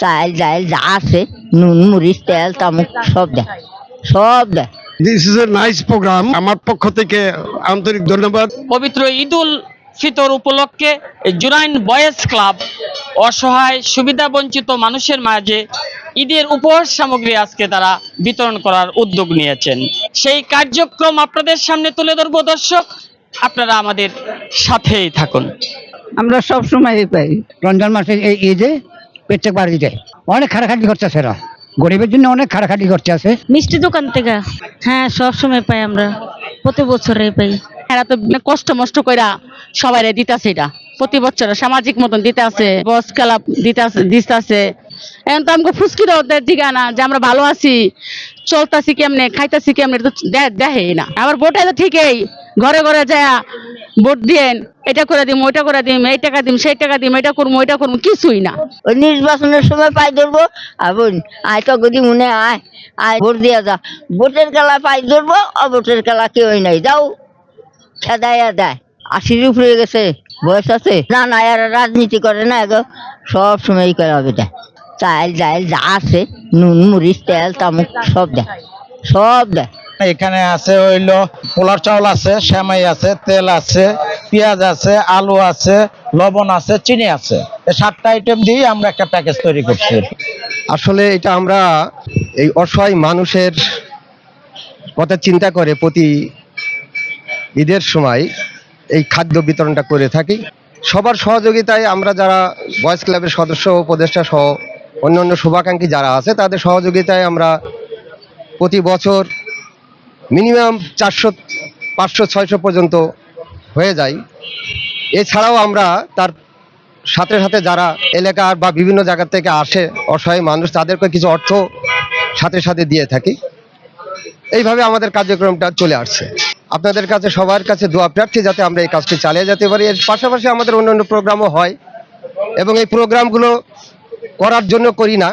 চাল ডাল যা আছে নুন মরিচ তেল তামুক সব দেয় সব দেয় this is a nice program আমার পক্ষ থেকে আন্তরিক ধন্যবাদ। পবিত্র ঈদুল ফিতর উপলক্ষে জুরাইন বয়েজ ক্লাব অসহায় সুবিধাবঞ্চিত মানুষের মাঝে ঈদের উপহার সামগ্রী আজকে তারা বিতরণ করার উদ্যোগ নিয়েছেন। সেই কার্যক্রম আপনাদের সামনে তুলে ধরবো দর্শক আপনারা আমাদের সাথেই থাকুন। আমরা সব সময় পাই রমজান মাসে এই ঈদে প্রত্যেক বাড়ি দেয় অনেক খাটাখাটি করছে সেরা। গরিবের জন্য অনেক খাটাখাটি করছে আছে। মিষ্টি দোকান থেকে? হ্যাঁ সব সময় পাই আমরা। প্রতি বছরে পাই। এরা তো কষ্ট মষ্ট কইরা সবাই দিতাছে এটা। প্রতি বছর সামাজিক মতন দিতে আছে বস ক্লাব দিতে আছে দিতে আছে এখন তো আমাকে ফুসকি দাও ঠিকানা যে আমরা ভালো আছি, চলতাছি কেমনে, খাইতাছি কেমনে তো দে- দেহেই না। আবার ভোটে তো ঠিকই, ঘরে ঘরে যায় ভোট দিয়েন এটা করে দিম, ওইটা করে দিম, এই টাকা দিম, সেই টাকা দিম এটা করব, ওইটা করব, কিছুই না। ওই নির্বাচনের সময় পাই ধরবো আর বোন আয় তো গদি মনে, আয় আয়, ভোট দিয়া যা। ভোটের খেলা পাই ধরবো অভোটের খেলা কেউই নাই, যাও। খেদায় দেয় আশির উপরে গেছে, বয়স আছে। না না রাজনীতি করে না এগো সব সময় করে হবে দেয় চাল ডাল যা আছে নুন মরিচ তেল তামুক সব দেয়। সব দেয়। এখানে আছে হইল পোলার চাউল আছে সেমাই আছে তেল আছে পেঁয়াজ আছে আলু আছে লবণ আছে চিনি আছে। এই সাতটা আইটেম দিয়ে আমরা একটা প্যাকেজ তৈরি করছি। আসলে এটা আমরা এই অসহায় মানুষের কথা চিন্তা করে প্রতি ঈদের সময় এই খাদ্য বিতরণটা করে থাকি। সবার সহযোগিতায় আমরা যারা বয়েজ ক্লাবের সদস্য উপদেষ্টা সহ অন্যান্য শুভাকাঙ্ক্ষী যারা আছে, তাদের সহযোগিতায় আমরা প্রতি বছর মিনিমাম চারশো, পাঁচশো, ছয়শো পর্যন্ত হয়ে যায়। এছাড়াও আমরা তার সাথে সাথে যারা এলাকার বা বিভিন্ন জায়গা থেকে আসে অসহায় মানুষ, তাদেরকে কিছু অর্থ সাথে সাথে দিয়ে থাকি। এইভাবে আমাদের কার্যক্রমটা চলে আসছে। আপনাদের কাছে, সবার কাছে দোয়া প্রার্থী যাতে আমরা এই কাজটি চালিয়ে যেতে পারি। এর পাশাপাশি আমাদের অন্যান্য প্রোগ্রামও হয় এবং এই প্রোগ্রামগুলো করার জন্য করি না,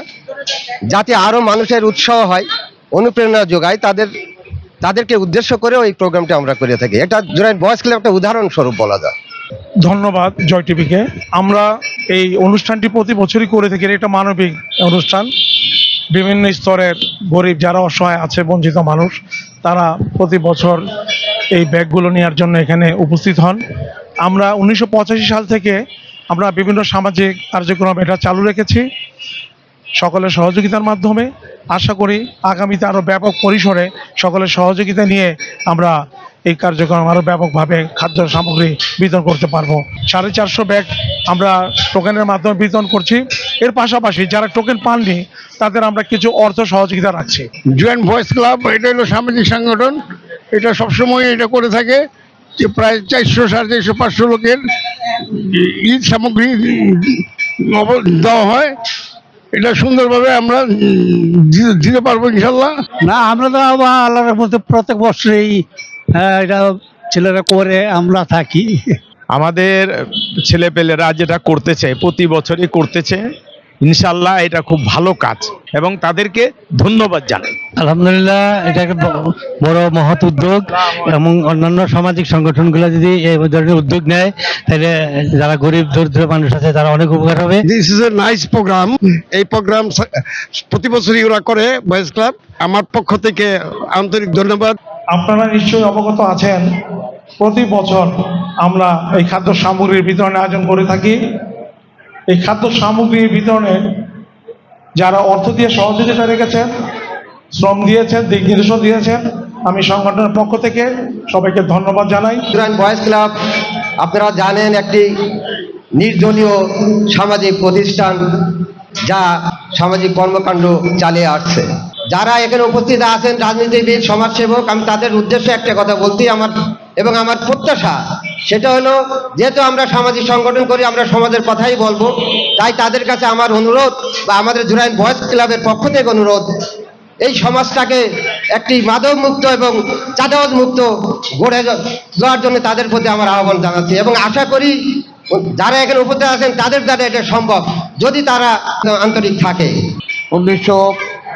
যাতে আরও মানুষের উৎসাহ হয়, অনুপ্রেরণা যোগায়, তাদের, তাদেরকে উদ্দেশ্য করেও এই প্রোগ্রামটা আমরা করে থাকি। এটা জোরাইন বয়স ক্লাব একটা উদাহরণস্বরূপ বলা যায়। ধন্যবাদ জয় টিভিকে। আমরা এই অনুষ্ঠানটি প্রতি বছরই করে থাকি, এটা মানবিক অনুষ্ঠান। বিভিন্ন স্তরের গরিব যারা অসহায় আছে, বঞ্চিত মানুষ, তারা প্রতি বছর এই ব্যাগগুলো নেওয়ার জন্য এখানে উপস্থিত হন। আমরা উনিশশো পঁচাশি সাল থেকে আমরা বিভিন্ন সামাজিক কার্যক্রম এটা চালু রেখেছি সকলের সহযোগিতার মাধ্যমে। আশা করি আগামীতে আরও ব্যাপক পরিসরে সকলের সহযোগিতা নিয়ে আমরা এই কার্যক্রম আরও ব্যাপকভাবে খাদ্য সামগ্রী বিতরণ করতে পারব। সাড়ে চারশো ব্যাগ আমরা টোকেনের মাধ্যমে বিতরণ করছি। এর পাশাপাশি যারা টোকেন পাননি, তাদের আমরা কিছু অর্থ সহযোগিতা রাখছি। জয়েন্ট ভয়েস ক্লাব, এটা হলো সামাজিক সংগঠন। এটা সবসময় এটা করে থাকে। যে প্রায় চারশো সাড়ে চারশো পাঁচশো লোকের ঈদ সামগ্রী দেওয়া হয়। এটা সুন্দরভাবে আমরা দিতে- পারব ইনশাল্লাহ। না আমরা তো আল্লাহর মধ্যে প্রত্যেক বছরেই হ্যাঁ, এটা ছেলেরা করে আমরা থাকি। আমাদের ছেলেপেলেরা যেটা করতে চায় প্রতি বছরই করতেছে ইনশাল্লাহ এটা খুব ভালো কাজ এবং তাদেরকে ধন্যবাদ জানাই। আলহামদুলিল্লাহ এটা একটা বড় মহৎ উদ্যোগ এবং অন্যান্য সামাজিক সংগঠনগুলো যদি এই ধরনের উদ্যোগ নেয় তাহলে যারা গরিব দরিদ্র মানুষ আছে তারা অনেক উপকার হবে। This is a nice program এই প্রোগ্রাম প্রতি বছরই ওরা করে বয়েজ ক্লাব আমার পক্ষ থেকে আন্তরিক ধন্যবাদ। আপনারা নিশ্চয়ই অবগত আছেন প্রতি বছর আমরা এই খাদ্য সামগ্রীর বিতরণের আয়োজন করে থাকি। এই খাদ্য সামগ্রীর বিতরণে যারা অর্থ দিয়ে সহযোগিতা রেখেছেন, শ্রম দিয়েছেন, দিক নির্দেশন দিয়েছেন, আমি সংগঠনের পক্ষ থেকে সবাইকে ধন্যবাদ জানাই। জুরাইন বয়েজ ক্লাব, আপনারা জানেন একটি নির্দলীয় সামাজিক প্রতিষ্ঠান যা সামাজিক কর্মকাণ্ড চালিয়ে আসছে। যারা এখানে উপস্থিত আছেন, রাজনীতিবিদ, সমাজসেবক, আমি তাদের উদ্দেশ্যে একটা কথা বলতেই আমার এবং আমার প্রত্যাশা সেটা হলো, যেহেতু আমরা সামাজিক সংগঠন করি, আমরা সমাজের কথাই বলব, তাই তাদের কাছে আমার অনুরোধ বা আমাদের জুরাইন বয়েজ ক্লাবের পক্ষ থেকে অনুরোধ, এই সমাজটাকে একটি মাদক মুক্ত এবং চাঁদাবাজ মুক্ত গড়ে দেওয়ার জন্য তাদের প্রতি আমার আহ্বান জানাচ্ছি এবং আশা করি যারা এখানে উপস্থিত আছেন, তাদের দ্বারা এটা সম্ভব, যদি তারা আন্তরিক থাকে। উনিশশো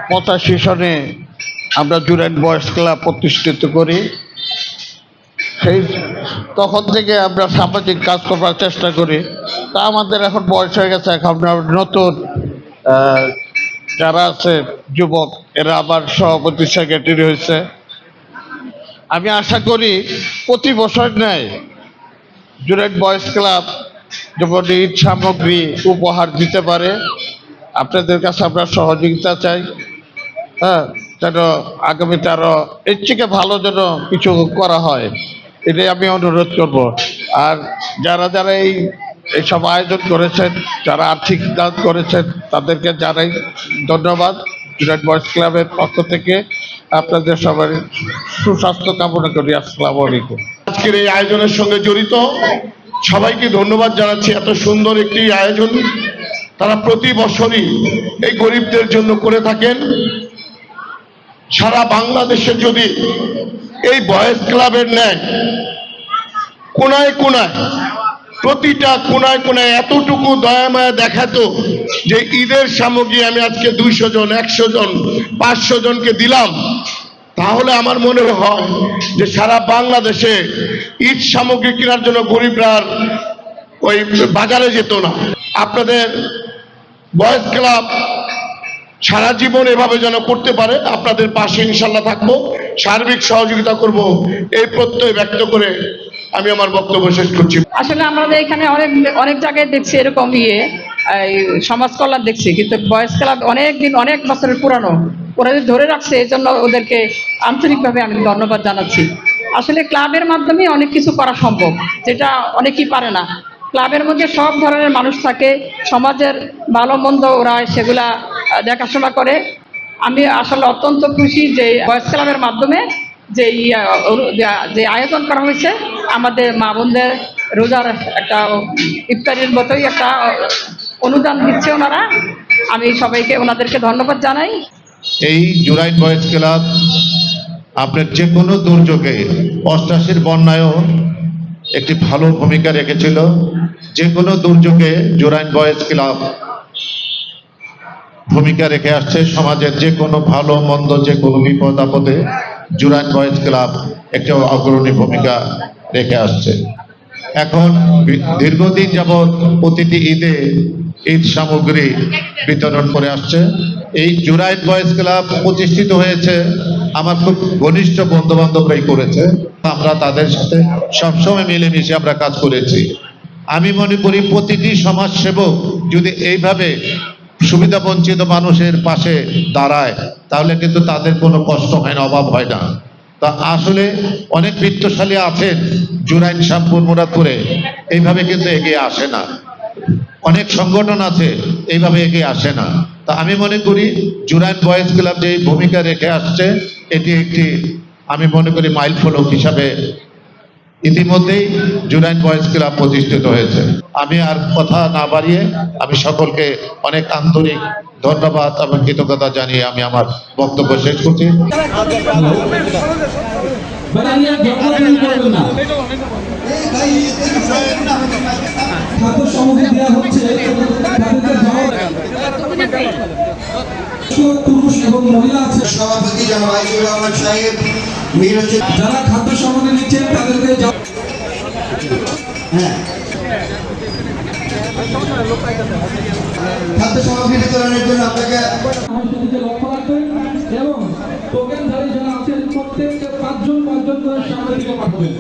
পঁচাশি সনে আমরা জুরাইন বয়েস ক্লাব প্রতিষ্ঠিত করি। সেই তখন থেকে আমরা সামাজিক কাজ করার চেষ্টা করি। তা আমাদের এখন বয়স হয়ে গেছে, এখন নতুন যারা আছে যুবক, এরা আবার সভাপতি সেক্রেটারি হয়েছে। আমি আশা করি প্রতি বছর নেয় জুরাইট বয়েজ ক্লাব যেমন ঈদ সামগ্রী উপহার দিতে পারে, আপনাদের কাছে আমরা সহযোগিতা চাই। হ্যাঁ যেন আগামীতে আরও, এর থেকে ভালো যেন কিছু করা হয়। এটাই আমি অনুরোধ করব। আর যারা যারা এই এইসব আয়োজন করেছেন, যারা আর্থিক দান করেছেন, তাদেরকে জানাই ধন্যবাদ। জুনাইট বয়েজ ক্লাবের পক্ষ থেকে আপনাদের সবার সুস্বাস্থ্য কামনা করি। আসসালামু আলাইকুম। আজকের এই আয়োজনের সঙ্গে জড়িত সবাইকে ধন্যবাদ জানাচ্ছি। এত সুন্দর একটি আয়োজন। তারা প্রতি বছরই এই গরিবদের জন্য করে থাকেন। সারা বাংলাদেশে যদি এই বয়েজ ক্লাবের ন্যায়, কোনায় কোনায়, প্রতিটা কোনায় কোনায় এতটুকু দয়া মায়া দেখাতো যে ঈদের সামগ্রী আমি আজকে দুইশো জন, একশো জন, পাঁচশো জনকে দিলাম। তাহলে আমার মনে হয় যে সারা বাংলাদেশে ঈদ সামগ্রী কেনার জন্য গরিবরা ওই বাজারে যেত না। আপনাদের বয়েজ ক্লাব সারা জীবন এভাবে যেন করতে পারে, আপনাদের পাশে ইনশাল্লাহ থাকব। সার্বিক সহযোগিতা করব, এই প্রত্যয় ব্যক্ত করে আমি আমার বক্তব্য শেষ করছি। আসলে আমাদের এখানে অনেক অনেক জায়গায় দেখছি এরকম ইয়ে সমাজ কল্যাণ দেখছি, কিন্তু বয়স ক্লাব অনেক দিন অনেক বছরের পুরানো। ওরা ধরে রাখছে এই জন্য ওদেরকে আন্তরিকভাবে আমি ধন্যবাদ জানাচ্ছি। আসলে ক্লাবের মাধ্যমে অনেক কিছু করা সম্ভব, যেটা অনেকেই পারে না। ক্লাবের মধ্যে সব ধরনের মানুষ থাকে, সমাজের ভালো মন্দ ওরা সেগুলা দেখাশোনা করে, আমি আসলে অত্যন্ত খুশি যে বয়স ক্লাবের মাধ্যমে যে যা- আয়োজন করা হয়েছে, আমাদের মা বোনদের রোজার একটা ইফতারির মতোই একটা অনুদান দিচ্ছে ওনারা। আমি সবাইকে ওনাদেরকে ধন্যবাদ জানাই। এই জুরাইন বয়েজ ক্লাব আপনার যে কোনো দুর্যোগে অষ্টাশির বন্যায়ও একটি ভালো ভূমিকা রেখেছিল। যে কোনো দুর্যোগে জুরাইন বয়েজ ক্লাব ভূমিকা রেখে আসছে সমাজের যে কোনো ভালো, মন্দ, যে কোনো বিপদ আপদে জুরাইন বয়েজ ক্লাব একটি অগ্রণী ভূমিকা রেখে আসছে। এখন দীর্ঘদিন যাবৎ প্রতিটি ঈদে ঈদ সামগ্রী বিতরণ করে আসছে। এই জুরাইন বয়েজ ক্লাব প্রতিষ্ঠিত হয়েছে, আমার খুব ঘনিষ্ঠ বন্ধু বান্ধবরাই করেছে। আমরা তাদের সাথে সবসময় মিলেমিশে আমরা কাজ করেছি। আমি মনে করি প্রতিটি সমাজ সেবক যদি এইভাবে সুবিধা বঞ্চিত মানুষের পাশে দাঁড়ায়, তাহলে কিন্তু তাদের কোনো কষ্ট হয় না, অভাব হয় না। তা আসলে অনেক বৃত্তশালী আছেন জুরাইন শ্যামপুর, মুরাদপুরে, এইভাবে কিন্তু এগিয়ে আসে না। অনেক সংগঠন আছে, এইভাবে এগিয়ে আসে না। তা আমি মনে করি জুরাইন বয়েজ ক্লাব যে ভূমিকা রেখে আসছে, এটি একটি, আমি মনে করি মাইল ফলক হিসাবে ইতিমধ্যেই জুরাইন বয়েজ ক্লাব প্রতিষ্ঠিত হয়েছে। আমি আর কথা না বাড়িয়ে আমি সকলকে অনেক আন্তরিক ধন্যবাদ এবং কৃতজ্ঞতা জানিয়ে আমি আমার বক্তব্য শেষ করছি। সভাপতি যারা খাদ্য সামগ্রী নিচ্ছেন যাওয়া খাদ্য সামগ্রী বিতরণের জন্য আপনাকে লক্ষ্য রাখবেন এবং পাঁচজন পাঁচজন করে সামনের দিকে পাঠাবেন